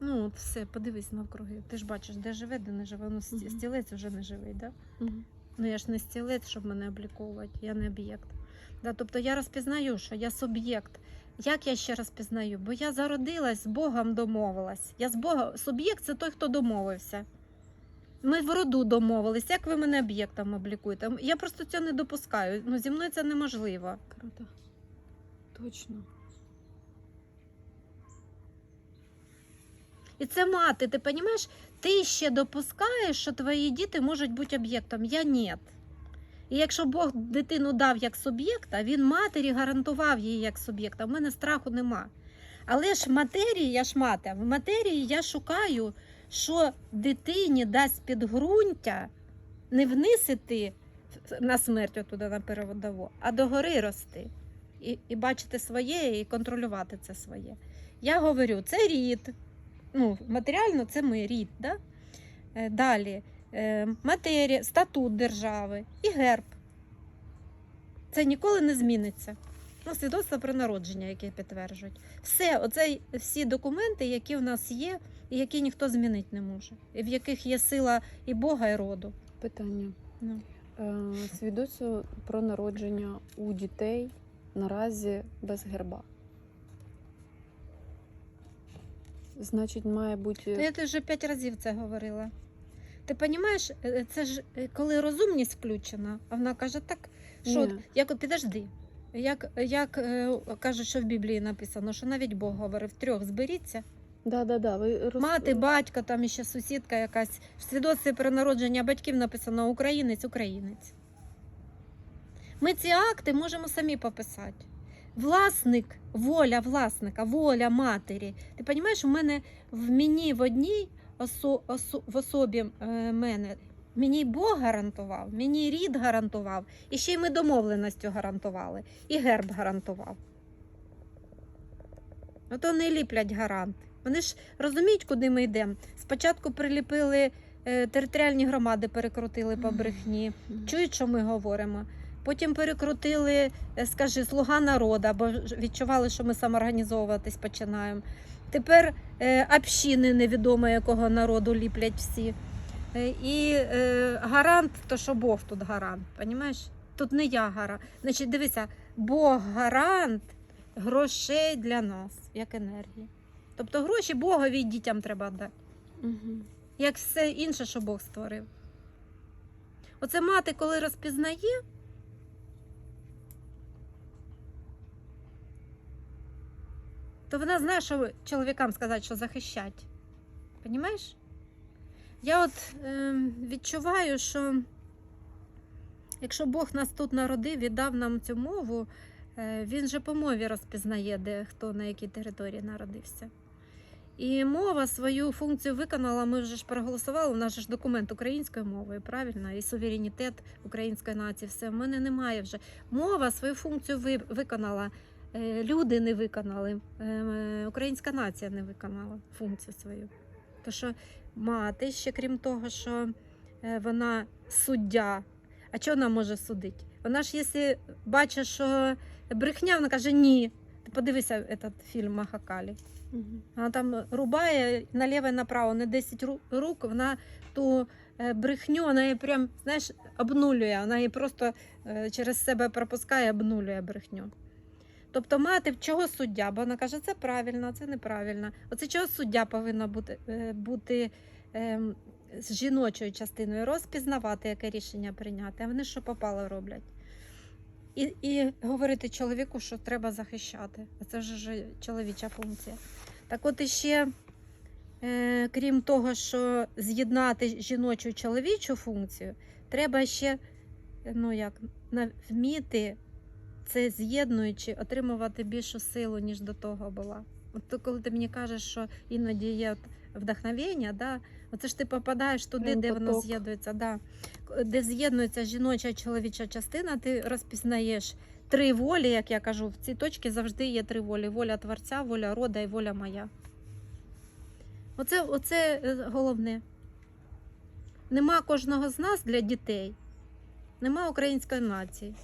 Ну, от все, подивись навкруги. Ти ж бачиш, де живе, де не живе. Ну, Мгм. стілець вже не живий, да? Мгм. Ну я ж не стілець, щоб мене обліковувати, я не об'єкт. Да, тобто я розпізнаю, що я суб'єкт. Як я ще розпізнаю? Бо я зародилась з Богом домовилась. Я з Бога суб'єкт це той, хто домовився. Ми в роду домовились. Як ви мене об'єктом облікуєте? Я просто цього не допускаю. Ну, зі мною це неможливо. Круто. Точно. І це мати, ти розумієш, ти ще допускаєш, що твої діти можуть бути об'єктом. Я ні. І якщо Бог дитину дав як суб'єкта, він матері гарантував її як суб'єкта. У мене страху нема. Але ж в матерії, я ж мати, в матерії я шукаю, що дитині дасть підґрунтя не вниз на смерть отуди на переводово, а догори рости. І, і бачити своє, і контролювати це своє. Я говорю, це рід. Ну, матеріально це ми рід. Да? Е, Далі е, матерія, статут держави і герб. Це ніколи не зміниться. Ну, свідоцтво про народження, яке підтверджують. Все, оце всі документи, які в нас є, і які ніхто змінити не може, і в яких є сила і Бога, і роду. Питання. Ну. Е, Свідоцтво про народження у дітей наразі без герба. Значить, має Та бути. я тобі вже п'ять разів це говорила. Ти розумієш, це ж е, коли розумність включена, а вона каже, так, що Ні. як підожди. Як, як е, кажуть, що в Біблії написано, що навіть Бог говорив, трьох зберіться. Да, да, да. Ви роз... Мати, батько, там ще сусідка якась. В свідоцтві про народження батьків написано українець, українець. Ми ці акти можемо самі пописати. Власник, воля власника, воля матері. Ти розумієш, у мене в мені в одній осо, осо, в особі е, мене. Мені Бог гарантував, мені рід гарантував, і ще й ми домовленістю гарантували, і герб гарантував. Ото не ліплять гаранти. Вони ж розуміють, куди ми йдемо. Спочатку приліпили е, територіальні громади, перекрутили по брехні. Чують, що ми говоримо. Потім перекрутили, е, скажи, слуга народу, бо відчували, що ми самоорганізовуватись починаємо. Тепер е, общини невідомо якого народу ліплять всі. Е, і гарант, то що Бог тут гарант, розумієш? Тут не я гарант. Значить, дивися, Бог гарант грошей для нас, як енергії. Тобто гроші Богові і дітям треба дати Мгм. як все інше, що Бог створив. Оце мати, коли розпізнає, то вона знає, що чоловікам сказати, що захищать. Понімаєш? Я от е, відчуваю, що якщо Бог нас тут народив, віддав нам цю мову, е, він же по мові розпізнає, де хто на якій території народився. І мова свою функцію виконала. Ми вже ж проголосували. У нас же ж документ українською мовою, правильно, і суверенітет української нації. Все в мене немає вже. Мова свою функцію виконала. Е, Люди не виконали, е, українська нація не виконала функцію свою. То що мати ще крім того, що е, вона суддя. А чого вона може судити? Вона ж, якщо бачить, що брехня, вона каже ні. Ти подивися этот фільм Махакалі. Вона там рубає наліво і направо, не 10 рук, вона ту е, брехню, вона її прям, знаєш, обнулює, вона її просто е, через себе пропускає, обнулює брехню. Тобто мати чого суддя? Бо вона каже, це правильно, це неправильно. Оце чого суддя повинна бути, е, бути ем, з жіночою частиною, розпізнавати, яке рішення прийняти. А вони що попало роблять. І, і говорити чоловіку, що треба захищати. А це вже чоловіча функція. Так от іще, е, крім того, що з'єднати жіночу і чоловічу функцію, треба ще ну, як, вміти це з'єднуючи, отримувати більшу силу, ніж до того була. От то, коли ти мені кажеш, що іноді є от вдохновення, да, оце ж ти попадаєш туди, Прям де воно з'єднується, да, де з'єднується жіноча і чоловіча частина, ти розпізнаєш три волі, як я кажу, в цій точці завжди є три волі: воля творця, воля рода і воля моя. Оце, оце е, головне. Нема кожного з нас для дітей, нема української нації.